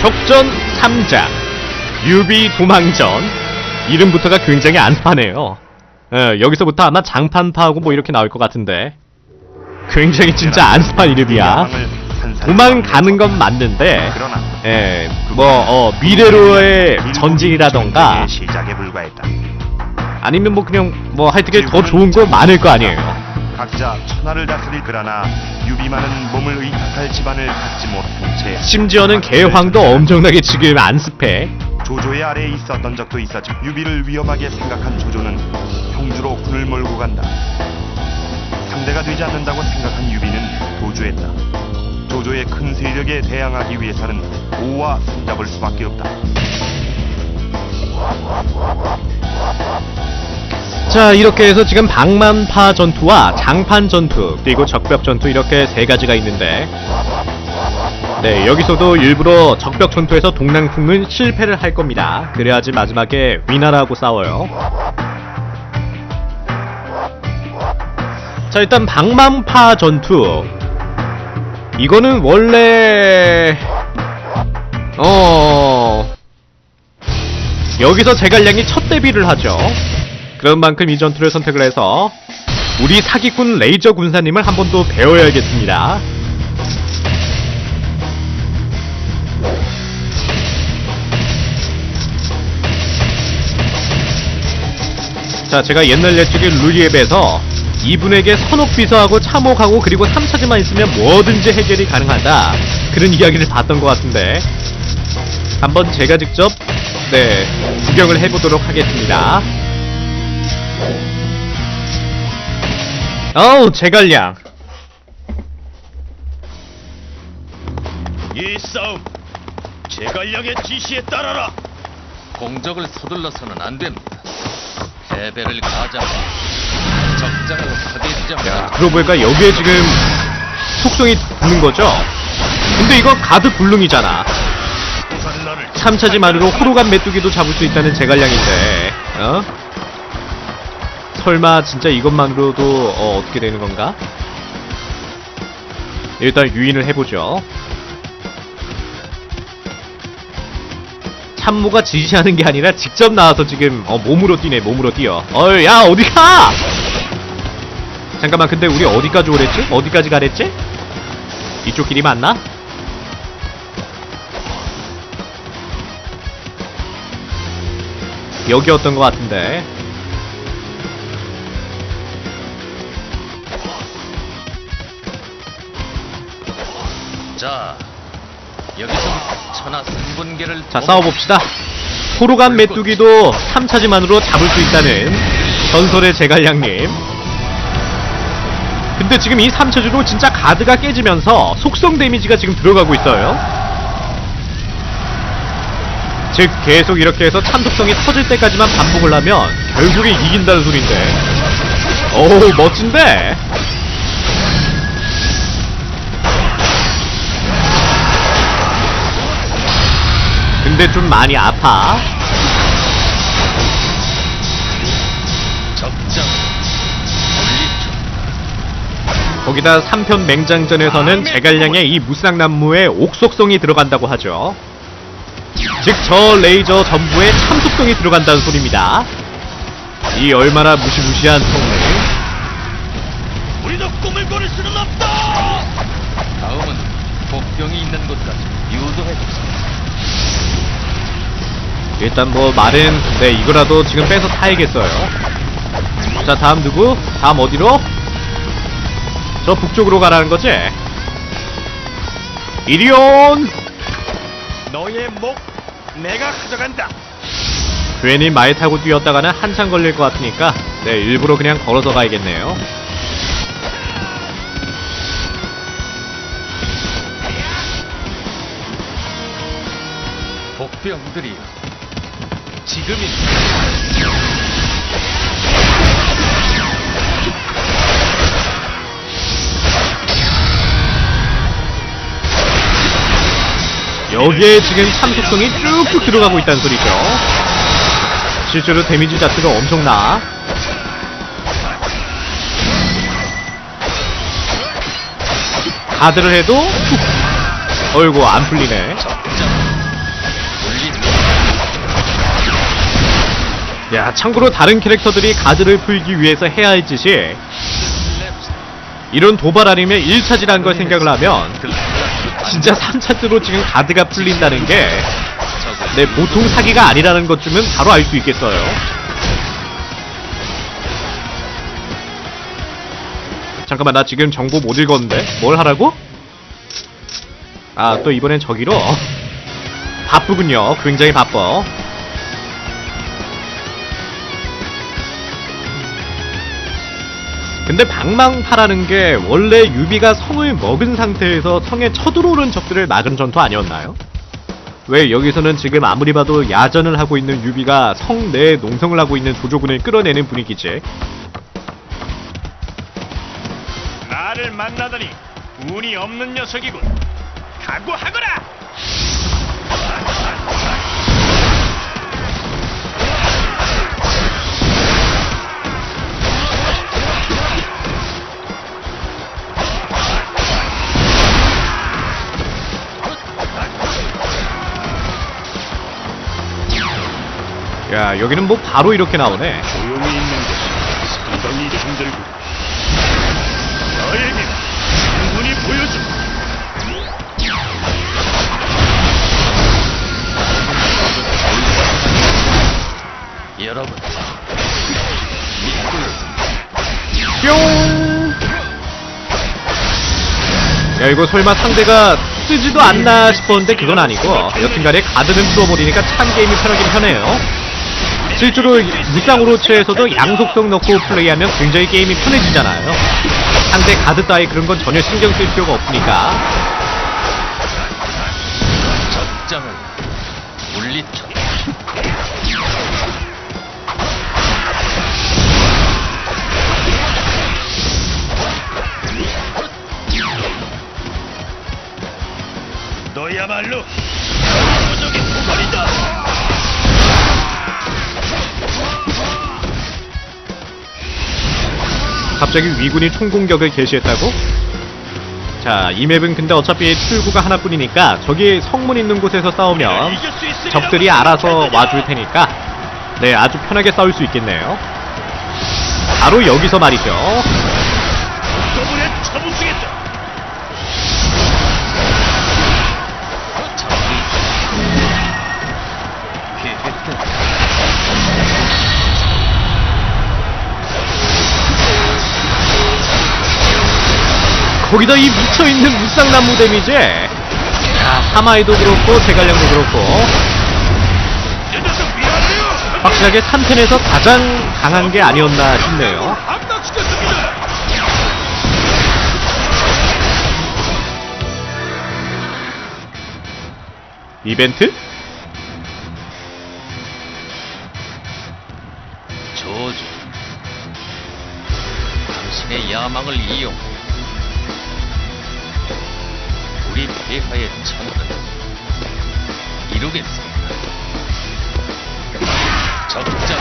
격전 3장 유비 도망전 이름부터가 굉장히 안파네요. 예, 여기서부터 아마 장판파하고 뭐 이렇게 나올 것 같은데 굉장히 진짜 안파 이름이야. 도망 가는 건 맞는데 예, 뭐 어, 미래로의 전진이라던가. 아니면 뭐 그냥 뭐 하여튼 더 좋은 거 많을 거 아니에요. 각자 천하를 다스릴 그러나 유비만은 몸을 의탁할 집안을 갖지 못한 채 심지어는 개황도 엄청나게 지금 안습해. 조조의 아래에 있었던 적도 있었지. 유비를 위험하게 생각한 조조는 형주로 군을 몰고 간다. 상대가 되지 않는다고 생각한 유비는 도주했다. 조조의 큰 세력에 대항하기 위해서는 오와 손잡을 수밖에 없다. 자 이렇게 해서 지금 방만파 전투와 장판 전투 그리고 적벽 전투 이렇게 세 가지가 있는데 네 여기서도 일부러 적벽 전투에서 동랑풍은 실패를 할 겁니다. 그래야지 마지막에 위나라하고 싸워요. 자 일단 방만파 전투. 이거는 원래 어 여기서 제갈량이 첫 데뷔를 하죠 그런 만큼 이 전투를 선택을 해서 우리 사기꾼 레이저 군사님을 한 번 더 배워야겠습니다. 자, 제가 옛날 예측의 루리앱에서 이분에게 선옥비서하고 참혹하고 그리고 3차지만 있으면 뭐든지 해결이 가능하다. 그런 이야기를 봤던 것 같은데 한번 제가 직접 네 구경을 해보도록 하겠습니다. 어우 제갈량 이 싸움 제갈량의 지시에 따라라. 공적을 서둘러서는 안 됩니다. 패배를 가져와 적장을 마. 그러고 보니까 여기에 지금 속성이 붙는 거죠? 근데 이거 가드 불능이잖아 산란을 3차지만으로 호로간 메뚜기도 잡을 수 있다는 제갈량인데 어? 설마 진짜 이것만으로도 어, 어떻게 되는 건가? 일단 유인을 해보죠 참모가 지시하는 게 아니라 직접 나와서 지금 어, 몸으로 뛰네 몸으로 뛰어 어이 야 어디가 잠깐만 근데 우리 어디까지 오랬지? 어디까지 가랬지? 이쪽 길이 맞나? 여기였던 것 같은데 자, 여기서 천하 승분계를 자 싸워봅시다. 호로간 메뚜기도 3차지만으로 잡을 수 있다는 전설의 제갈량님. 근데 지금 이 3차지로 진짜 가드가 깨지면서 속성 데미지가 지금 들어가고 있어요. 즉 계속 이렇게 해서 참속성이 터질 때까지만 반복을 하면 결국에 이긴다는 소린데. 어우 멋진데 근데 좀 많이 아파. 거기다 3편 맹장전에서는 제갈량의 이 무쌍난무에 옥속성이 들어간다고 하죠. 즉 저 레이저 전부에 참속성이 들어간다는 소리입니다. 이 얼마나 무시무시한 성능. 일단 뭐 말은 네 이거라도 지금 빼서 타야겠어요. 자 다음 누구? 다음 어디로? 저 북쪽으로 가라는 거지? 이리온! 너의 목 내가 가져간다. 괜히 말 타고 뛰었다가는 한참 걸릴 것 같으니까 네 일부러 그냥 걸어서 가야겠네요. 복병들이 지금이 여기에 지금 참속성이 쭉쭉 들어가고 있다는 소리죠. 실제로 데미지 자체가 엄청나. 가드를 해도 툭. 어이구 안 풀리네. 야, 참고로 다른 캐릭터들이 가드를 풀기 위해서 해야 할 짓이 이런 도발 아니면 1차지라는 걸 생각을 하면 진짜 3차지로 지금 가드가 풀린다는 게내 보통 사기가 아니라는 것쯤은 바로 알 수 있겠어요. 잠깐만 나 지금 정보 못 읽었는데 뭘 하라고? 아 또 이번엔 저기로 바쁘군요. 굉장히 바빠. 근데 방망파라는 게 원래 유비가 성을 먹은 상태에서 성에 쳐들어오는 적들을 막은 전투 아니었나요? 왜 여기서는 지금 아무리 봐도 야전을 하고 있는 유비가 성 내에 농성을 하고 있는 조조군을 끌어내는 분위기지? 나를 만나다니 운이 없는 녀석이군. 각오하거라. 야 여기는 뭐 바로 이렇게 나오네. 조용히 있는 것이 상당히 힘들군. 너에게 충분히 보여줘. 여러분, 뿅! 야 이거 설마 상대가 쓰지도 않나 싶었는데 그건 아니고 여튼간에 가드는 풀어버리니까 참 게임이 편하긴 편해요 실제로 무쌍으로체에서도 양속성 넣고 플레이하면 굉장히 게임이 편해지잖아요 상대 가드 따위 그런 건 전혀 신경 쓸 필요가 없으니까 적장을 물리쳐. 너야말로 녀석의 도발이다. 갑자기 위군이 총공격을 개시했다고? 자, 이 맵은 근데 어차피 출구가 하나뿐이니까 저기 성문 있는 곳에서 싸우면. 적들이 알아서 와줄 테니까 네, 아주 편하게 싸울 수 있겠네요. 바로 여기서 말이죠. 거기다 이 미쳐있는 무쌍나무 데미지. 야, 사마이도 그렇고, 제갈량도 그렇고. 확실하게 3편에서 가장 강한 게 아니었나 싶네요. 이벤트? 저주. 당신의 야망을 이용. 우리 폐하의 천을 이루겠습니다. 적장.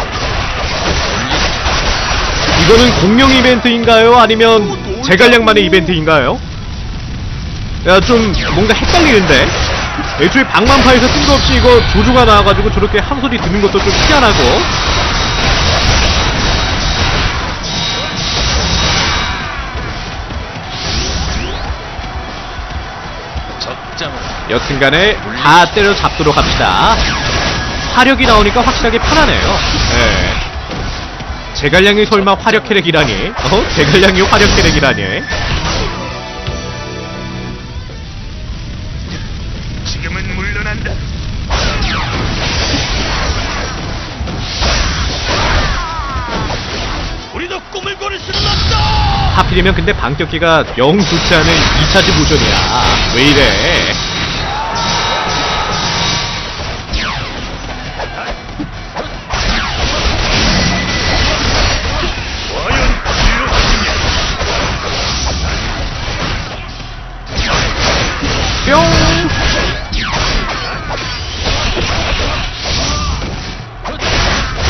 이거는 공룡 이벤트인가요? 아니면 제갈량만의 이벤트인가요? 야, 좀 뭔가 헷갈리는데? 애초에 방만파에서 뜬금없이 이거 조조가 나와가지고 저렇게 한 소리 듣는 것도 좀 희한하고. 여튼간에 다 때려잡도록 합시다. 화력이 나오니까 확실하게 편하네요. 예. 제갈량이 설마 화력 캐릭이라니? 어? 제갈량이 화력 캐릭이라니? 지금은 물러난다. 우리도 꿈을 고를 수는 없다. 하필이면 근데 반격기가 영 좋지 않은 2차지 모션이야. 왜 이래?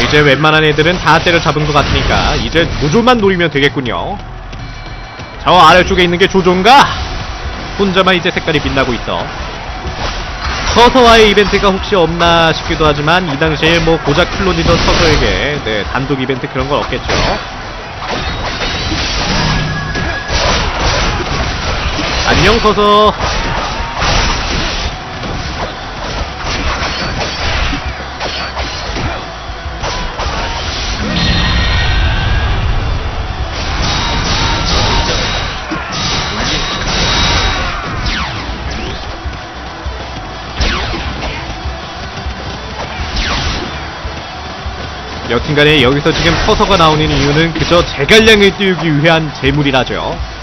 이제 웬만한 애들은 다 때려잡은 것 같으니까 이제 조조만 노리면 되겠군요. 저 아래쪽에 있는 게 조조인가? 혼자만 이제 색깔이 빛나고 있어. 서서와의 이벤트가 혹시 없나 싶기도 하지만 이 당시에 뭐 고작 클론이던 서서에게 네, 단독 이벤트 그런 건 없겠죠. 안녕 서서. 여튼간에 여기서 지금 서서가 나오는 이유는 그저 제갈량을 띄우기 위한 재물이라죠.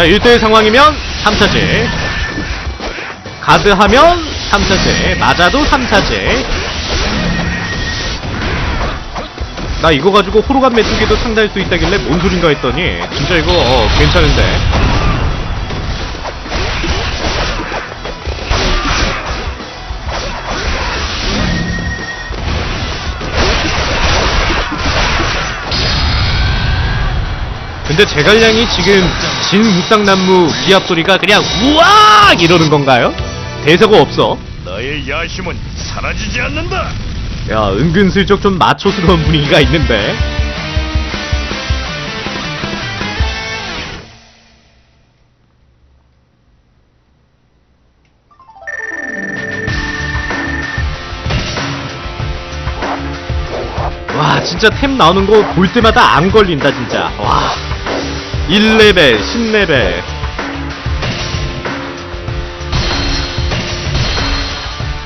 자, 1대1 상황이면 3차제. 가드하면 3차제. 맞아도 3차제. 나 이거 가지고 호로간 메뚜기도 상대할 수 있다길래 뭔 소린가 했더니 진짜 이거 어, 괜찮은데. 근데 제갈량이 지금 진 무쌍나무 기압 소리가 그냥 우악 이러는 건가요? 대사가 없어. 나의 야심은 사라지지 않는다. 야 은근슬쩍 좀 마초스러운 분위기가 있는데. 와 진짜 템 나오는 거 볼 때마다 안 걸린다 진짜 와 1레벨 10레벨